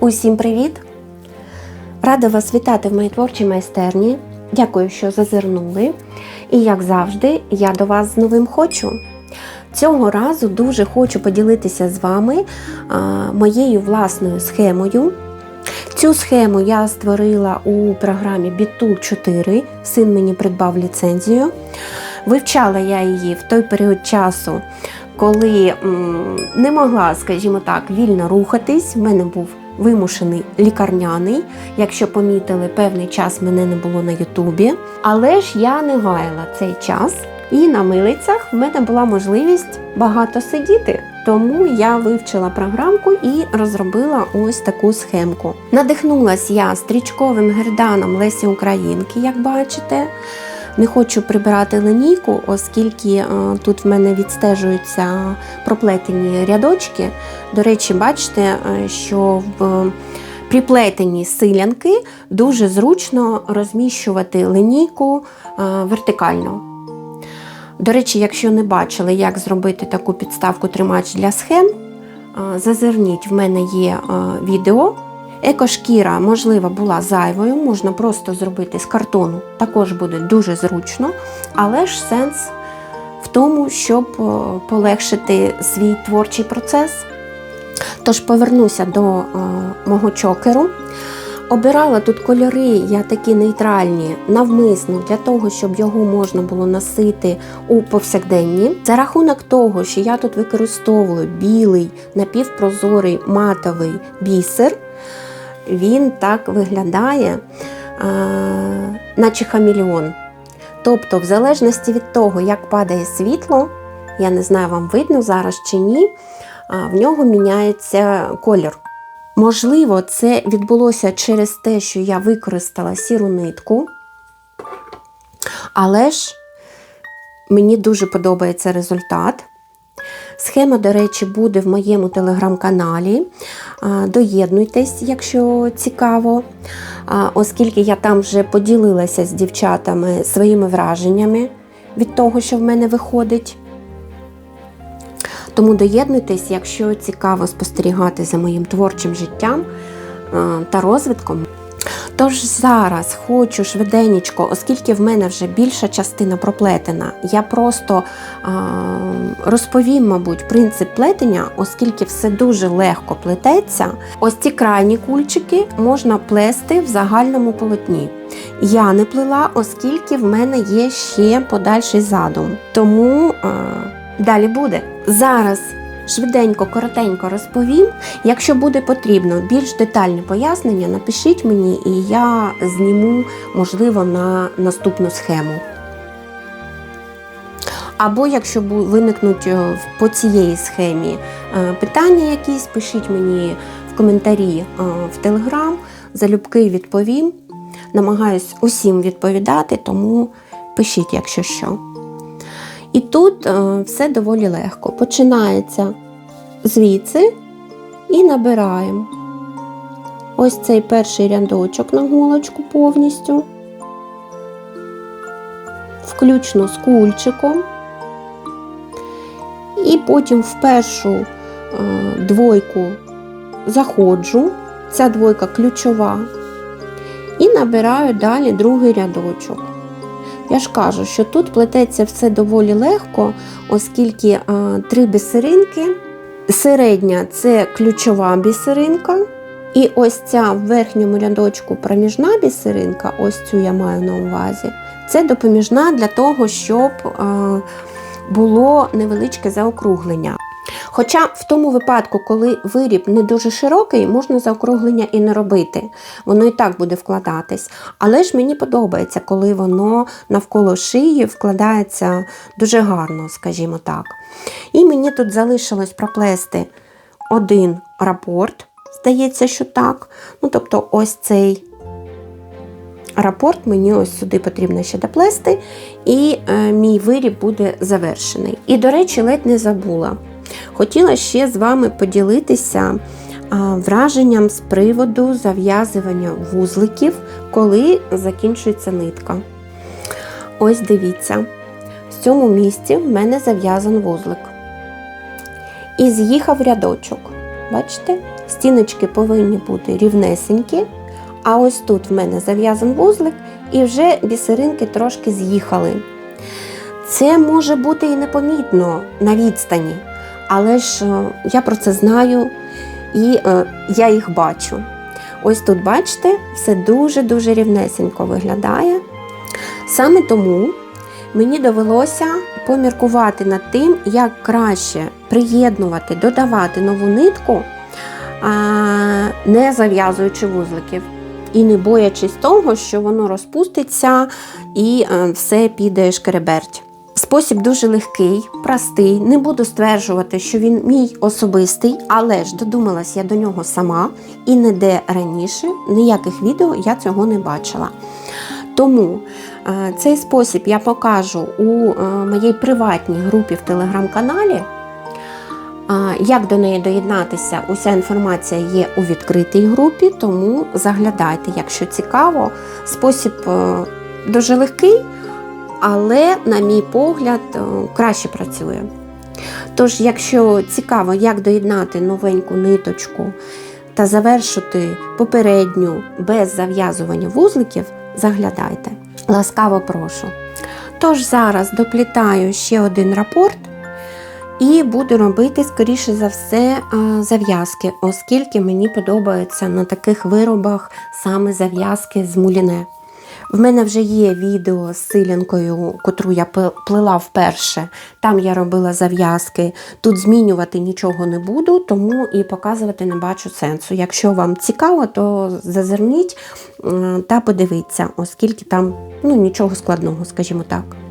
Усім привіт! Рада вас вітати в моїй творчій майстерні. Дякую, що зазирнули. І як завжди, я до вас з новим хочу. Цього разу дуже хочу поділитися з вами а, моєю власною схемою. Цю схему я створила у програмі BitTool 4. Син мені придбав ліцензію. Вивчала я її в той період часу, коли м, не могла, скажімо так, вільно рухатись. В мене був вимушений лікарняний. Якщо помітили, певний час мене не було на Ютубі. Але ж я не гаяла цей час. І на милицях в мене була можливість багато сидіти. Тому я вивчила програмку і розробила ось таку схемку. Надихнулась я стрічковим герданом Лесі Українки, як бачите. Не хочу прибирати линійку, оскільки е, тут в мене відстежуються проплетені рядочки. До речі, бачите, е, що в приплетені силянки дуже зручно розміщувати линійку е, вертикально. До речі, якщо не бачили, як зробити таку підставку тримач для схем, зазирніть, в мене є відео. Екошкіра, можливо, була зайвою, можна просто зробити з картону, також буде дуже зручно, але ж сенс в тому, щоб е, полегшити свій творчий процес. Тож повернуся до е, мого чокеру. Обирала тут кольори, я такі нейтральні, навмисно для того, щоб його можна було носити у повсякденні. За рахунок того, що я тут використовую білий напівпрозорий матовий бісер, він так виглядає, а, наче хамільон. Тобто, в залежності від того, як падає світло, я не знаю, вам видно зараз чи ні, а, в нього міняється колір. Можливо, це відбулося через те, що я використала сіру нитку, але ж мені дуже подобається результат. Схема, до речі, буде в моєму телеграм-каналі. Доєднуйтесь, якщо цікаво, оскільки я там вже поділилася з дівчатами своїми враженнями від того, що в мене виходить. Тому доєднуйтесь, якщо цікаво спостерігати за моїм творчим життям та розвитком. Тож зараз хочу швиденечко, оскільки в мене вже більша частина проплетена, я просто е, розповім, мабуть, принцип плетення, оскільки все дуже легко плететься. Ось ці крайні кульчики можна плести в загальному полотні. Я не плела, оскільки в мене є ще подальший задум. Тому. Е, Далі буде. Зараз швиденько, коротенько розповім. Якщо буде потрібно більш детальне пояснення, напишіть мені, і я зніму, можливо, на наступну схему. Або якщо виникнуть е, по цієї схемі е, питання якісь, пишіть мені в коментарі е, в Телеграм, залюбки відповім. Намагаюсь усім відповідати, тому пишіть, якщо що. І тут е, все доволі легко. Починається звідси і набираємо. Ось цей перший рядочок на голочку повністю, включно з кульчиком, і потім в першу е, двойку заходжу, ця двойка ключова, і набираю далі другий рядочок. Я ж кажу, що тут плететься все доволі легко, оскільки а, три бісеринки. Середня це ключова бісеринка. І ось ця в верхньому рядочку проміжна бісеринка, ось цю я маю на увазі, це допоміжна для того, щоб а, було невеличке заокруглення. Хоча в тому випадку, коли виріб не дуже широкий, можна заокруглення і не робити. Воно і так буде вкладатись. Але ж мені подобається, коли воно навколо шиї вкладається дуже гарно, скажімо так. І мені тут залишилось проплести один рапорт, здається, що так. Ну, Тобто, ось цей. Рапорт мені ось сюди потрібно ще доплести, і е, мій виріб буде завершений. І, до речі, ледь не забула. Хотіла ще з вами поділитися враженням з приводу зав'язування вузликів, коли закінчується нитка. Ось дивіться, в цьому місці в мене зав'язан вузлик. І з'їхав рядочок. Бачите? Стіночки повинні бути рівнесенькі. А ось тут в мене зав'язан вузлик, і вже бісеринки трошки з'їхали. Це може бути і непомітно на відстані, але ж е, я про це знаю і е, я їх бачу. Ось тут, бачите, все дуже-дуже рівнесенько виглядає. Саме тому мені довелося поміркувати над тим, як краще приєднувати, додавати нову нитку, не зав'язуючи вузликів. І не боячись того, що воно розпуститься і е, все піде шкереберть. Спосіб дуже легкий, простий. Не буду стверджувати, що він мій особистий, але ж додумалась я до нього сама і ніде раніше ніяких відео я цього не бачила. Тому е, цей спосіб я покажу у е, моїй приватній групі в телеграм-каналі. Як до неї доєднатися, уся інформація є у відкритій групі, тому заглядайте, якщо цікаво. Спосіб е, дуже легкий, але, на мій погляд, е, краще працює. Тож, якщо цікаво, як доєднати новеньку ниточку та завершити попередню без зав'язування вузликів, заглядайте. Ласкаво прошу. Тож зараз доплітаю ще один рапорт. І буду робити, скоріше за все, зав'язки, оскільки мені подобаються на таких виробах саме зав'язки з муліне. В мене вже є відео з силянкою, котру я пл- плела вперше. Там я робила зав'язки. Тут змінювати нічого не буду, тому і показувати не бачу сенсу. Якщо вам цікаво, то зазирніть та подивіться, оскільки там ну, нічого складного, скажімо так.